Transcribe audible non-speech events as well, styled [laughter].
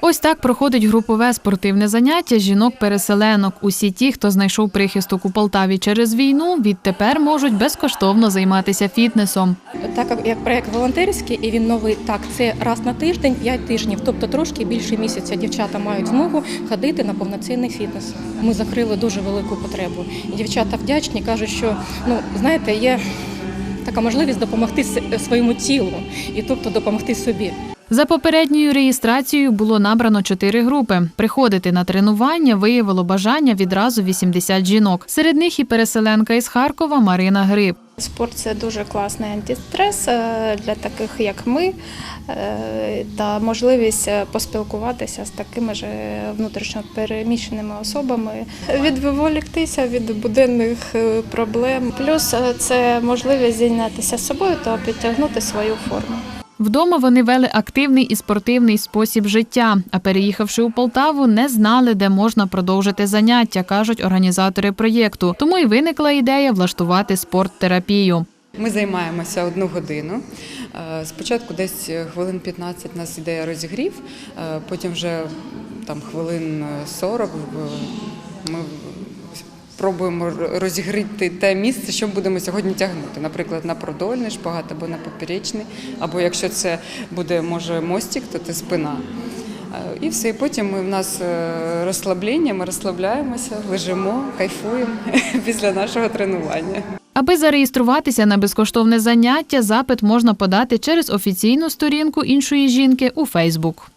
Ось так проходить групове спортивне заняття жінок-переселенок. Усі ті, хто знайшов прихисток у Полтаві через війну, відтепер можуть безкоштовно займатися фітнесом. Так як- проект волонтерський і він новий, так це раз на тиждень, 5 тижнів, тобто трошки більше місяця дівчата мають змогу ходити на повноцінний фітнес. Ми закрили дуже велику потребу. Дівчата вдячні, кажуть, що ну знаєте, є така можливість допомогти своєму тілу і тобто допомогти собі. За попередньою реєстрацією було набрано чотири групи. Приходити на тренування виявило бажання відразу 80 жінок. Серед них і переселенка із Харкова Марина Гриб. Спорт це дуже класний антистрес е, для таких, як ми, е, та можливість е, поспілкуватися з такими ж е, внутрішньо переміщеними особами, відволіктися від буденних проблем. Плюс це можливість зайнятися собою та підтягнути свою форму. Вдома вони вели активний і спортивний спосіб життя. А переїхавши у Полтаву, не знали, де можна продовжити заняття, кажуть організатори проєкту. Тому й виникла ідея влаштувати спорттерапію. Ми займаємося одну годину. Е, Спочатку десь хвилин 15 нас іде розігрів, е, потім вже там хвилин 40 е, ми пробуємо розігріти те місце, що будемо сьогодні тягнути. Наприклад, на продольний шпагат або на поперечний, або якщо це буде може мостик, то це спина. Е, І все, і потім ми, в нас е, розслаблення, ми розслабляємося, лежимо, кайфуємо [laughs] після нашого тренування. Аби зареєструватися на безкоштовне заняття, запит можна подати через офіційну сторінку іншої жінки у Фейсбук.